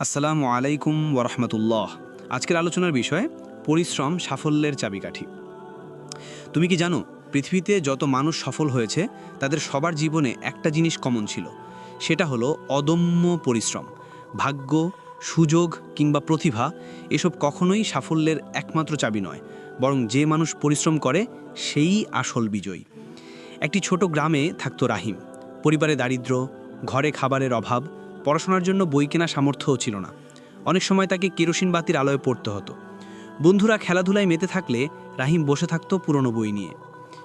আসসালামু আলাইকুম ওরহমতুল্লাহ আজকের আলোচনার বিষয়, পরিশ্রম সাফল্যের চাবিকাঠি। তুমি কি জানো, পৃথিবীতে যত মানুষ সফল হয়েছে, তাদের সবার জীবনে একটা জিনিস কমন ছিল। সেটা হলো অদম্য পরিশ্রম। ভাগ্য, সুযোগ কিংবা প্রতিভা, এসব কখনোই সাফল্যের একমাত্র চাবি নয়। বরং যে মানুষ পরিশ্রম করে, সেই আসল বিজয়ী। একটি ছোট গ্রামে থাকতো রাহিম। পরিবারে দারিদ্র্য ঘরে খাবারের অভাব পড়াশোনার জন্য বই কেনা সামর্থ্যও ছিল না। অনেক সময় তাকে কেরোসিন বাতির আলোয় পড়তে হতো। বন্ধুরা খেলাধুলায় মেতে থাকলে রাহিম বসে থাকতো পুরনো বই নিয়ে।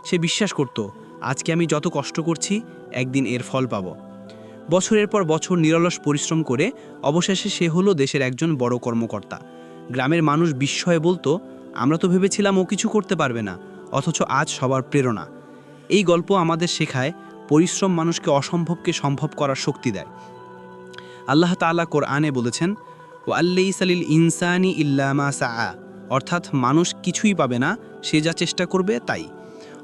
সে বিশ্বাস করত, আজকে আমি যত কষ্ট করছি, একদিন এর ফল পাব। বছরের পর বছর নিরলস পরিশ্রম করে অবশেষে সে হলো দেশের একজন বড় কর্মকর্তা। গ্রামের মানুষ বিস্ময়ে বলতো, আমরা তো ভেবেছিলাম ও কিছু করতে পারবে না, অথচ আজ সবার প্রেরণা। এই গল্প আমাদের শেখায় পরিশ্রম মানুষকে অসম্ভবকে সম্ভব করার শক্তি দেয়। আল্লাহ তাআলা কোরআনে বলেছেন ও আল্লাইসালিল ইনসানি ইল্লামা সা অর্থাৎ মানুষ কিছুই পাবে না, সে যা চেষ্টা করবে তাই।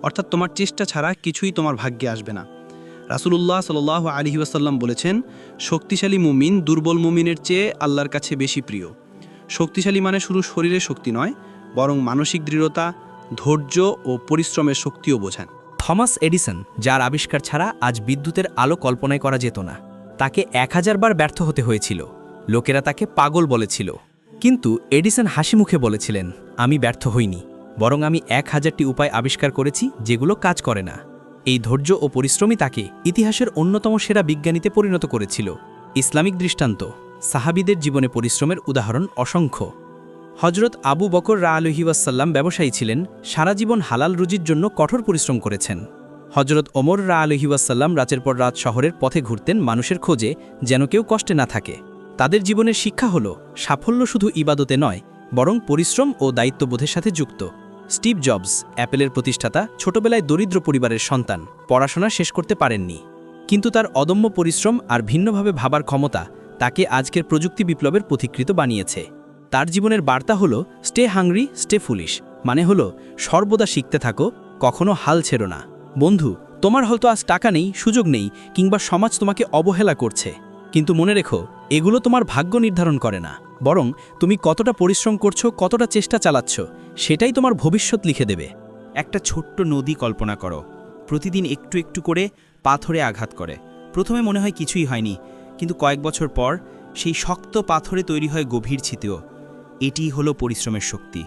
অর্থাৎ তোমার চেষ্টা ছাড়া কিছুই তোমার ভাগ্যে আসবে না। রাসূলুল্লাহ সাল আলী ওয়াসাল্লাম বলেছেন, শক্তিশালী মুমিন দুর্বল মুমিনের চেয়ে আল্লাহর কাছে বেশি প্রিয়। শক্তিশালী মানে শুধু শরীরের শক্তি নয়, বরং মানসিক দৃঢ়তা, ধৈর্য ও পরিশ্রমের শক্তিও বোঝান থমাস এডিসন, যার আবিষ্কার ছাড়া আজ বিদ্যুতের আলো কল্পনায় করা যেত না। তাকে এক হাজারবার ব্যর্থ হতে হয়েছিল। লোকেরা তাকে পাগল বলেছিল। কিন্তু এডিসন হাসি মুখে বলেছিলেন, আমি ব্যর্থ হইনি, বরং আমি এক হাজারটি উপায় আবিষ্কার করেছি যেগুলো কাজ করে না। এই ধৈর্য ও পরিশ্রমই তাকে ইতিহাসের অন্যতম সেরা বিজ্ঞানীতে পরিণত করেছিল। ইসলামিক দৃষ্টান্ত, সাহাবিদের জীবনে পরিশ্রমের উদাহরণ অসংখ্য। হজরত আবু বকর রা আলহিউসাল্লাম ব্যবসায়ী ছিলেন, সারা জীবন হালাল রুজির জন্য কঠোর পরিশ্রম করেছেন। হজরত ওমর রা আলহিউসাল্লাম রাতের পর রাত শহরের পথে ঘুরতেন মানুষের খোঁজে, যেন কেউ কষ্টে না থাকে। তাদের জীবনের শিক্ষা হল, সাফল্য শুধু ইবাদতে নয়, বরং পরিশ্রম ও দায়িত্ববোধের সাথে যুক্ত। স্টিভ জবস, অ্যাপেলের প্রতিষ্ঠাতা, ছোটবেলায় দরিদ্র পরিবারের সন্তান, পড়াশোনা শেষ করতে পারেননি। কিন্তু তার অদম্য পরিশ্রম আর ভিন্নভাবে ভাবার ক্ষমতা তাকে আজকের প্রযুক্তি বিপ্লবের পথিকৃত বানিয়েছে। তার জীবনের বার্তা হল, স্টে হাংরি, স্টে ফুলিশ। মানে হল, সর্বদা শিখতে থাকো, কখনো হাল ছেড়ো না। বন্ধু, তোমার হয়তো আজ টাকা নেই, সুযোগ নেই, কিংবা সমাজ তোমাকে অবহেলা করছে। কিন্তু মনে রেখো, এগুলো তোমার ভাগ্য নির্ধারণ করে না। বরং তুমি কতটা পরিশ্রম করছ, কতটা চেষ্টা চালাচ্ছ, সেটাই তোমার ভবিষ্যৎ লিখে দেবে। একটা ছোট্ট নদী কল্পনা করো। প্রতিদিন একটু একটু করে পাথরে আঘাত করে। প্রথমে মনে হয় কিছুই হয়নি, কিন্তু কয়েক বছর পর সেই শক্ত পাথরে তৈরি হয় গভীর ছিতেও এটিই হলো পরিশ্রমের শক্তি।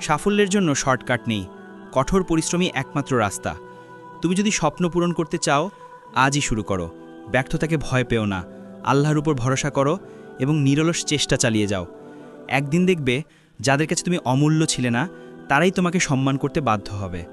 সাফল্যের জন্য শর্টকাট নেই, কঠোর পরিশ্রমই একমাত্র রাস্তা। তুমি যদি স্বপ্ন পূরণ করতে চাও, আজই শুরু করো। ব্যর্থতাকে ভয় পেও না। আল্লাহর উপর ভরসা করো এবং নিরলস চেষ্টা চালিয়ে যাও। একদিন দেখবে, যাদের কাছে তুমি অমূল্য ছিলে না, তারাই তোমাকে সম্মান করতে বাধ্য হবে।